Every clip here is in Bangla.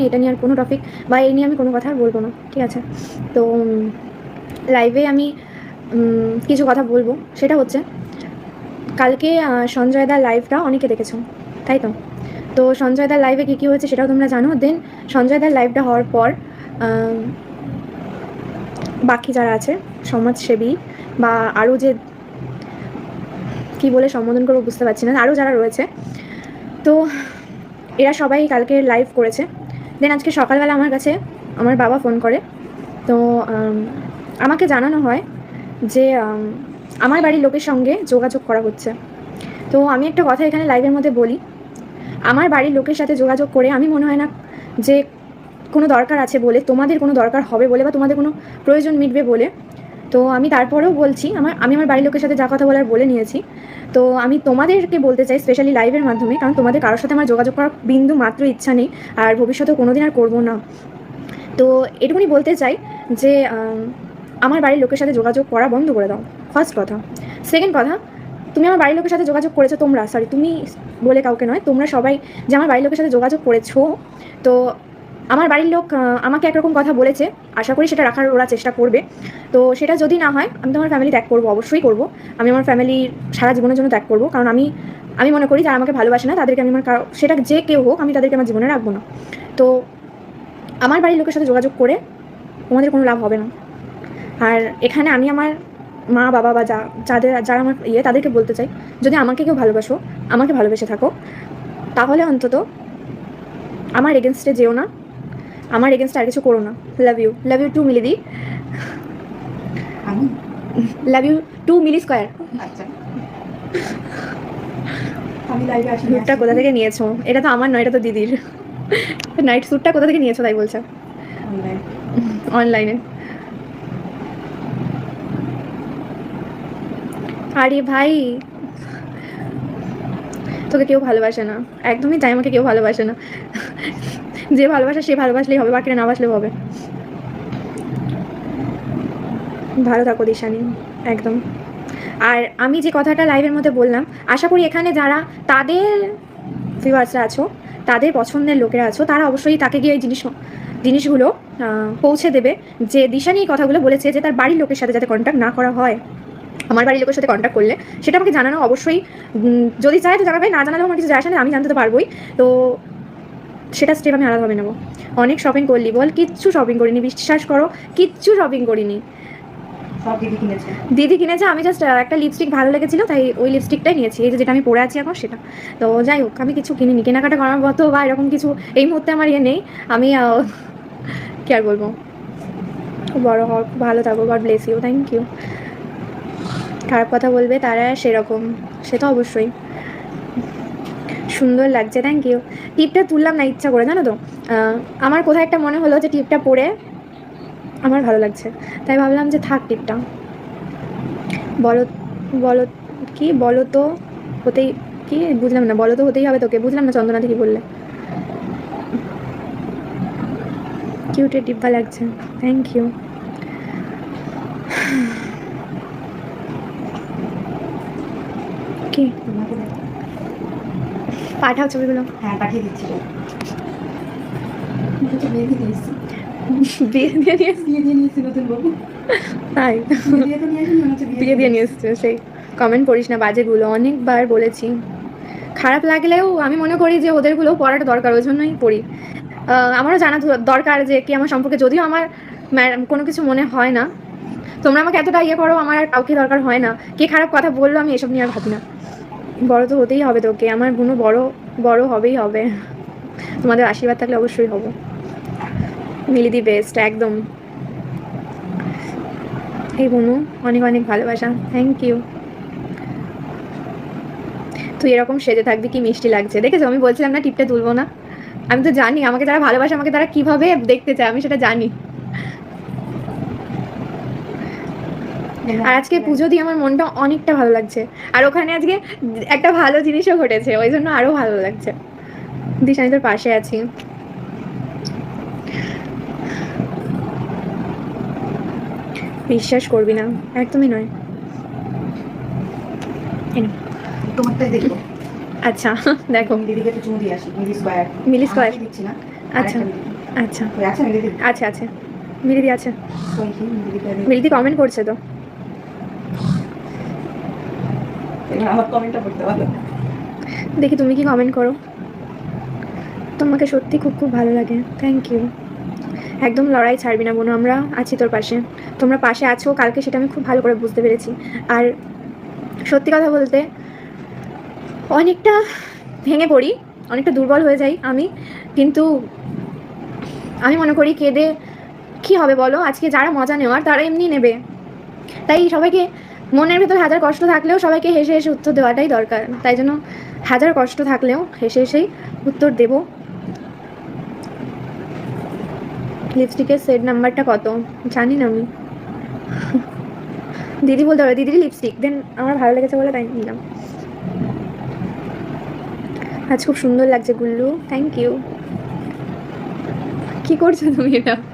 আমি এটা নিয়ে আর কোনো টপিক বা এই নিয়ে আমি কোনো কথা আর বলব না, ঠিক আছে? তো লাইভে আমি কিছু কথা বলব, সেটা হচ্ছে, কালকে সঞ্জয় দার লাইভটা অনেকে দেখেছ, তাই তো? তো সঞ্জয় দার লাইভে কী কী হয়েছে সেটাও তোমরা জানো দেন সঞ্জয় দার লাইভটা হওয়ার পর বাকি যারা আছে, সমাজসেবী বা আরও যে, কি বলে সম্বোধন করব বুঝতে পারছি না আরও যারা রয়েছে, তো এরা সবাই কালকে লাইভ করেছে দেন আজকে সকালবেলা আমার কাছে আমার বাবা ফোন করে। তো আমাকে জানানো হয় যে আমার বাড়ির লোকের সঙ্গে যোগাযোগ করা হচ্ছে। তো আমি একটা কথা এখানে লাইভের মধ্যে বলি। আমার বাড়ির লোকের সাথে যোগাযোগ করে আমি মনে হয় না যে কোনো দরকার আছে বলে, তোমাদের কোনো দরকার হবে বলে বা তোমাদের কোনো প্রয়োজন মিটবে বলে তো আমি তারপরেও বলছি, আমার, আমি আমার বাড়ির লোকের সাথে যা কথা বলার বলে নিয়েছি। তো আমি তোমাদেরকে বলতে চাই স্পেশালি লাইভের মাধ্যমে, কারণ তোমাদের কারোর সাথে আমার যোগাযোগ করার বিন্দু মাত্র ইচ্ছা নেই, আর ভবিষ্যতেও কোনোদিন আর করব না। তো এটুকুনি বলতে চাই যে আমার বাড়ির লোকের সাথে যোগাযোগ করা বন্ধ করে দাও। ফার্স্ট কথা। সেকেন্ড কথা, তুমি আমার বাড়ির লোকের সাথে যোগাযোগ করেছ তোমরা সরি তুমি বলে কাউকে নয়, তোমরা সবাই যে আমার বাড়ির লোকের সাথে যোগাযোগ করেছ, তো আমার বাড়ির লোক আমাকে একরকম কথা বলেছে। আশা করি সেটা রাখার ওরা চেষ্টা করবে। তো সেটা যদি না হয়, আমি তো আমার ফ্যামিলি ত্যাগ করব, অবশ্যই করব। আমি আমার ফ্যামিলি সারা জীবনের জন্য ত্যাগ করব। কারণ আমি আমি মনে করি যারা আমাকে ভালোবাসে না, তাদেরকে আমি আমার সেটা যে কেউ হোক, আমি তাদেরকে আমার জীবনে রাখব না। তো আমার বাড়ির লোকের সাথে যোগাযোগ করে তোমাদের কোনো লাভ হবে না। আর এখানে আমি আমার মা, বাবা বা যা, যাদের, যারা আমার ইয়ে তাদেরকে বলতে চাই, যদি আমাকে কেউ ভালোবাসো, আমাকে ভালোবেসে থাকো, তাহলে অন্তত আমার এগেনস্টে যেও না। আমার এগেনস্টে আর কিছু করো না। Love you love you too Mili the. Love you too Mili square আচ্ছা। স্যুটটা কোথা থেকে নিয়েছো? এটা তো আমার নয় এটা তো দিদির। নাইট স্যুটটা কোথা থেকে নিয়েছো তাই বলছে অনলাইনে আরে ভাই তোকে কেউ ভালোবাসে না। একদমই তাই আমাকে কেউ ভালোবাসে না। যে ভালোবাসা সে ভালোবাসলেই হবে, বাকিরা না বাসলেও হবে। ভালো থাকো দিশানি, একদম। আর আমি যে কথাটা লাইভের মধ্যে বললাম, আশা করি এখানে যারা তাদের ভিউয়ার্সরা আছো, তাদের পছন্দের লোকেরা আছো, তারা অবশ্যই তাকে গিয়ে এই জিনিস জিনিসগুলো পৌঁছে দেবে যে দিশানি এই কথাগুলো বলেছে যে তার বাড়ির লোকের সাথে যাতে কন্ট্যাক্ট না করা হয়। আমার বাড়ির লোকের সাথে কন্ট্যাক্ট করলে, সেটা আমাকে জানানো অবশ্যই যদি চায় তো জানাবে, না জানালেও আমার কিছু যায় আসে আমি জানতে তো পারবোই। তো সেটা স্টেপ আমি আলাদাভাবে নেব। অনেক শপিং করলি বল কিচ্ছু শপিং করিনি বিশ্বাস করো কিচ্ছু শপিং করিনি। দিদি কিনেছে। আমি জাস্ট একটা লিপস্টিক ভালো লেগেছিল তাই ওই লিপস্টিকটাই নিয়েছি এই যে যেটা আমি পরে আছি এখন সেটা। তো যাই হোক আমি কিছু কিনিনি কেনাকাটা করার মতো বা এরকম কিছু এই মুহূর্তে আমার ইয়ে নেই। আমি কি আর বলব? বড় হওয়ার ভালো থাকো God bless you thank you খারাপ কথা বলবে তারা সেরকম সে তো অবশ্যই। সুন্দর লাগছে থ্যাংক ইউ টিপটা তুললাম না, ইচ্ছা করে, জানো তো? আমার কোথায় একটা মনে হলো যে টিপটা পরে আমার ভালো লাগছে। তাই ভাবলাম যে থাক টিপটা। বলো বলো কি? বলো তো হতেই, কি? বুঝলাম না, বলো তো হতেই হবে তোকে। বুঝলাম না চন্দনাতে কি বললে। কিউটে টিপ্পা লাগছে। থ্যাংক ইউ কি। পাঠাও ছবিগুলো। হ্যাঁ পাঠিয়ে দিচ্ছি। তো বিয়ে দিয়ে। বিয়ে দিয়ে নিয়ে বিয়ে দিয়ে নিয়েছি নতুন বউ। তাই? বিয়ে দিয়ে নিয়ে আসিনি, মনে হচ্ছে বিয়ে দিয়ে নিয়ে এসছে। সেই কমেন্ট করিস না বাজেগুলো অনেকবার বলেছি। খারাপ লাগলেও আমি মনে করি যে ওদেরগুলো পড়াটা দরকার ওই জন্যই পড়ি। আমারও জানা দরকার যে কি আমার সম্পর্কে যদিও আমার ম্যাডাম কোনো কিছু মনে হয় না। তোমরা আমাকে এতটা ইয়ে করো আমার আর কাউকে দরকার হয় না। কে খারাপ কথা বলল আমি এসব নিয়ে আর ভাবি না। বড় তো হতেই হবে তোকে। আমার বোনও বড় বড় হবেই হবে। তোমাদের আশীর্বাদ থাকলে অবশ্যই হব। মিলিদি বেস্ট, একদম। এই বোনু অনেক অনেক ভালোবাসা। থ্যাংক ইউ তুই এরকম সেজে থাকবি, কি মিষ্টি লাগছে। দেখেছ, আমি বলছিলাম না টিপটা তুলবো না। আমি তো জানি, আমাকে যারা ভালোবাসে, আমাকে তারা কীভাবে দেখতে চায়, আমি সেটা জানি। আর আজকে পুজো দিয়ে আমার মনটা অনেকটা ভালো লাগছে। আর ওখানে আজকে একটা ভালো জিনিসও ঘটেছে ওই জন্য আরও ভালো লাগছে। দিস আমি তোর পাশে আছি। বিশ্বাস করবি না একদমই নয়। তোমারটাই দেখব আচ্ছা দেখো। দিদিকে একটু চুমু দিয়ে আসি মিলি স্কোয়ার। মিলি স্কয়ার। দিচ্ছি না? আচ্ছা। আরেকটা দিদি। আচ্ছা। ওই আছে মিলিদি কমেন্ট করছে তো এবার দেখি তুমি কি কমেন্ট করো। তোমাকে সত্যি খুব খুব ভালো লাগে। থ্যাংক ইউ একদম লড়াই ছাড়বি না বোনো আমরা আছি তোর পাশে। তোমরা পাশে আছো, কালকে সেটা আমি খুব ভালো করে বুঝতে পেরেছি। আর সত্যি কথা বলতে, অনেকটা ভেঙে পড়ি, অনেকটা দুর্বল হয়ে যাই আমি, কিন্তু আমি মনে করি কেঁদে কি হবে বলো? আজকে যারা মজা নেওয়ার, তারা এমনি নেবে। তাই সবাইকে মনের ভেতর হাজার কষ্ট থাকলেও সবাইকে হেসে হেসে উত্তর দেওয়াটাই দরকার। তাই জন্য হাজার কষ্ট থাকলেও হেসে হেসেই উত্তর দেব। লিপস্টিকের সেট নাম্বারটা কত? জানি না আমি। দিদি বলতে পারবে দিদির লিপস্টিক দেন আমার ভালো লেগেছে বলে তাই নিলাম। আজ খুব সুন্দর লাগছে গুল্লু। থ্যাংক ইউ কি করছ তুমি এটা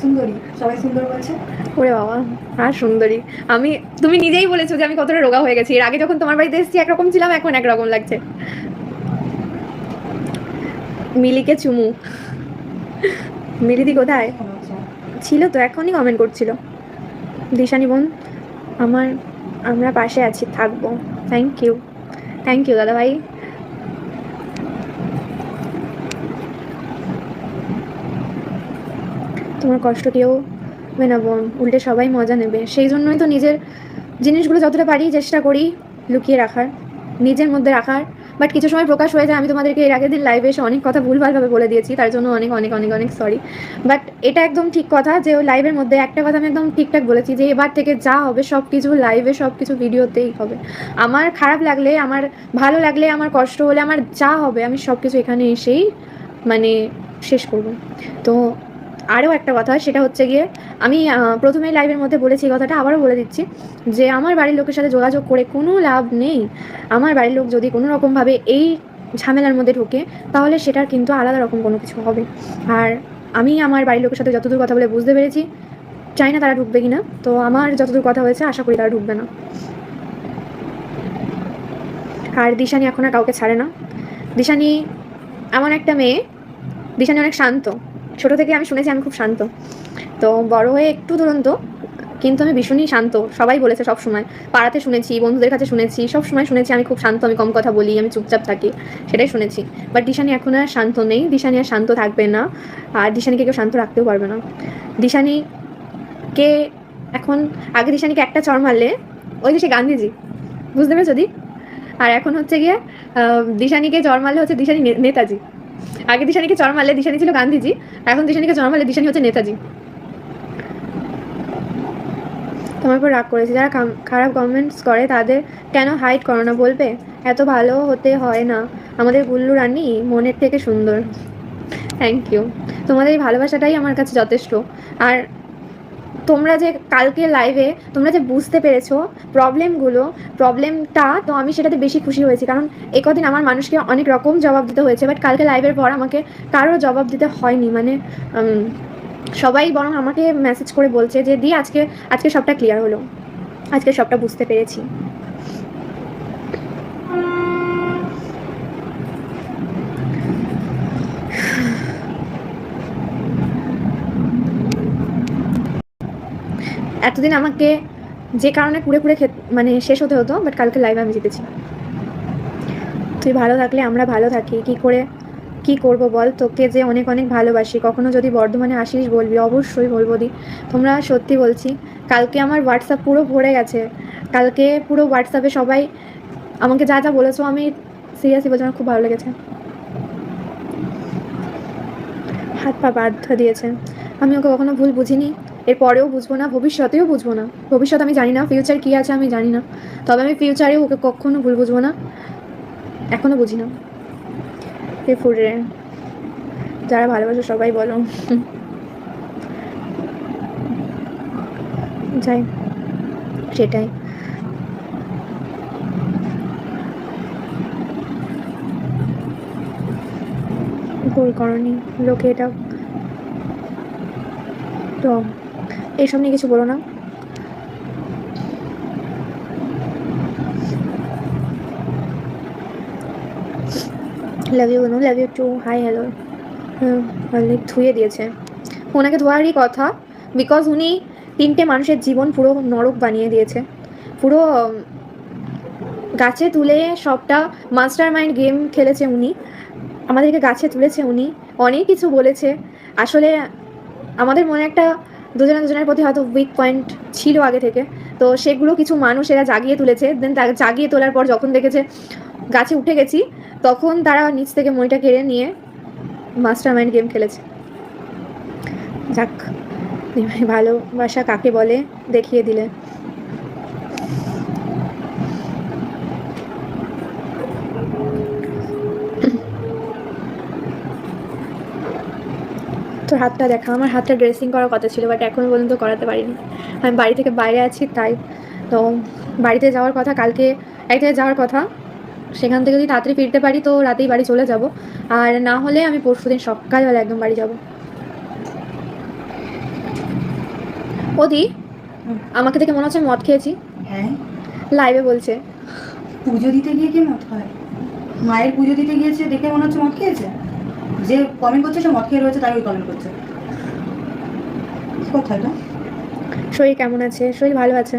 সুন্দরী, সবাই সুন্দর বলছে? ওরে বাবা, আর সুন্দরী। আমি, তুমি নিজেই বলেছ যে আমি কতটা রোগা হয়ে গেছি। এর আগে যখন তোমার বাড়িতে এসেছি, একরকম ছিলাম, এখন একরকম লাগছে। মিলিকে চুমু। মিলিদি কোথায়? ছিল তো, এখনই কমেন্ট করছিল। দিশানি বোন, আমার, আমরা পাশে আছি, থাকব। থ্যাংক ইউ থ্যাংক ইউ দাদা ভাই তোমার কষ্ট কেউ হবে উল্টে সবাই মজা নেবে। সেই জন্যই তো নিজের জিনিসগুলো যতটা পারি চেষ্টা করি লুকিয়ে রাখার, নিজের মধ্যে রাখার। বাট কিছু সময় প্রকাশ হয়ে যায়, আমি তোমাদেরকে এর আগের দিন লাইভে এসে অনেক কথা ভুলভালভাবে বলে দিয়েছি, তার জন্য অনেক অনেক অনেক অনেক সরি বাট এটা একদম ঠিক কথা যে লাইভের মধ্যে একটা কথা আমি একদম ঠিকঠাক বলেছি যে এবার থেকে যা হবে সব কিছু লাইভে সব কিছু ভিডিওতেই হবে। আমার খারাপ লাগলে, আমার ভালো লাগলে, আমার কষ্ট হলে, আমার যা হবে আমি সব কিছু এখানে এসেই মানে শেষ করব। তো আরও একটা কথা, সেটা হচ্ছে গিয়ে আমি প্রথমেই লাইভের মধ্যে বলেছি কথাটা, আবারও বলে দিচ্ছি যে আমার বাড়ির লোকের সাথে যোগাযোগ করে কোনো লাভ নেই। আমার বাড়ির লোক যদি কোনো রকমভাবে এই ঝামেলার মধ্যে ঢোকে, তাহলে সেটার কিন্তু আলাদা রকম কোনো কিছু হবে। আর আমি আমার বাড়ির লোকের সাথে যতদূর কথা বলে বুঝতে পেরেছি, চাই না তারা ঢুকবে কিনা। তো আমার যতদূর কথা হয়েছে, আশা করি তারা ঢুকবে না। আর দিশানি এখন আর কাউকে ছাড়ে না। দিশানি এমন একটা মেয়ে, দিশানি অনেক শান্ত। ছোট থেকে আমি শুনেছি আমি খুব শান্ত। তো বড় হয়ে একটু দুরন্ত, কিন্তু আমি ভীষণই শান্ত। সবাই বলেছে সব সময়। পাড়াতে শুনেছি, বন্ধুদের কাছে শুনেছি, সব সময় শুনেছি আমি খুব শান্ত, আমি কম কথা বলি, আমি চুপচাপ থাকি, সেটাই শুনেছি। বাট দিশানি এখন আর শান্ত নেই, দিশানি আর শান্ত থাকবে না, আর দিশানিকে কেউ শান্ত রাখতেও পারবে না। দিশানিকে এখন, আগে দিশানিকে একটা চর মারলে, ওই যে সে গান্ধীজি, বুঝতে পেরেছ দি? আর এখন হচ্ছে গিয়ে দিশানিকে চর মারলে হচ্ছে দিশানি নেতাজি। আগে দিশানিকে চর মারলে দিশানি ছিল গান্ধীজি, এখন দিশানিকে চর মারলে দিশানি হচ্ছে নেতাজি। তোমার উপর রাগ করেছি, যারা খারাপ কমেন্টস করে তাদের কেন হাইট করো না বলবে? এত ভালো হতে হয় না। আমাদের গুল্লু রানী মনের থেকে সুন্দর। থ্যাংক ইউ তোমাদের এই ভালোবাসাটাই আমার কাছে যথেষ্ট। আর তোমরা যে কালকে লাইভে তোমরা যে বুঝতে পেরেছ প্রবলেমগুলো প্রবলেমটা তো আমি সেটাতে বেশি খুশি হয়েছি। কারণ এ কদিন আমার মানুষকে অনেক রকম জবাব দিতে হয়েছে বাট কালকে লাইভের পর আমাকে কারও জবাব দিতে হয়নি। মানে সবাই বরং আমাকে মেসেজ করে বলছে যে, দি, আজকে আজকে সবটা ক্লিয়ার হলো। আজকে সবটা বুঝতে পেরেছি। এতদিন আমাকে যে কারণে কুড়ে কুড়ে মানে শেষ হতে হতো বাট কালকে লাইভে আমি জিতেছি। তুই ভালো থাকলে আমরা ভালো থাকি, কি করে, কি করব বল? তোকে যে অনেক অনেক ভালোবাসি, কখনো যদি বর্ধমানে আসিস বলবি, অবশ্যই বলব দি। তোমরা সত্যি বলছি, কালকে আমার হোয়াটসঅ্যাপ পুরো ভরে গেছে। কালকে পুরো হোয়াটসঅ্যাপে সবাই আমাকে যা যা বলেছ, আমি সিরিয়াসলি বলছি, আমার খুব ভালো লেগেছে। হাত পা বাধ্য দিয়েছে। আমি ওকে কখনো ভুল বুঝিনি। এরপরেও বুঝব না, ভবিষ্যতেও বুঝব না। ভবিষ্যৎ আমি জানি না ফিউচার কী আছে আমি জানি না। তবে আমি ফিউচারেও ওকে কখনো ভুল বুঝব না। এখনও বুঝি না। এ ফুরে, যারা ভালোবাসো সবাই বলো। যাই, সেটাই। ভুল করনি, লোকে এটা তো এইসব নিয়ে কিছু বলো না। Love you Anu love you too hi hello অনেক ধুয়ে দিয়েছে। ওনাকে ধোয়ারই কথা বিকজ উনি তিনটে মানুষের জীবন পুরো নরক বানিয়ে দিয়েছে। পুরো গাছে তুলে সবটা মাস্টার মাইন্ড গেম খেলেছে উনি। আমাদেরকে গাছে তুলেছে উনি। অনেক কিছু বলেছে। আসলে আমাদের মনে একটা দুজনে দুজনের প্রতি হয়তো উইক পয়েন্ট ছিল আগে থেকে। তো সেগুলো কিছু মানুষ এরা জাগিয়ে তুলেছে। দেন জাগিয়ে তোলার পর যখন দেখেছে গাছে উঠে গেছি, তখন তারা নিচ থেকে মইটা কেড়ে নিয়ে মাস্টার মাইন্ড গেম খেলেছে। যাক, ভালোবাসা কাকে বলে দেখিয়ে দিলে। তোর হাতটা দেখা। আমার হাতটা ড্রেসিং করার কথা ছিল বাট এখনও পর্যন্ত করাতে পারিনি। আমি বাড়ি থেকে বাইরে আছি তাই। তো বাড়িতে যাওয়ার কথা কালকে এক জায়গায় যাওয়ার কথা। সেখান থেকে যদি তাড়াতাড়ি ফিরতে পারি তো রাতেই বাড়ি চলে যাব। আর না হলে আমি পরশু দিন সকালবেলা একদম বাড়ি যাব। ওদি। আমাকে দেখে মনে হচ্ছে মদ খেয়েছি। হ্যাঁ। লাইভে বলছে। পুজো দিতে গিয়ে কে মদ খায়? মায়ের পুজো দিতে গিয়েছে দেখে মনে হচ্ছে মদ খেয়েছে? যে কমেন্ট করছে, সে মদ খেয়ে রয়েছে, তাই ওই কমেন্ট করছে। কোথায় কথা এটা? শরীর কেমন আছে? শরীর ভালো আছে?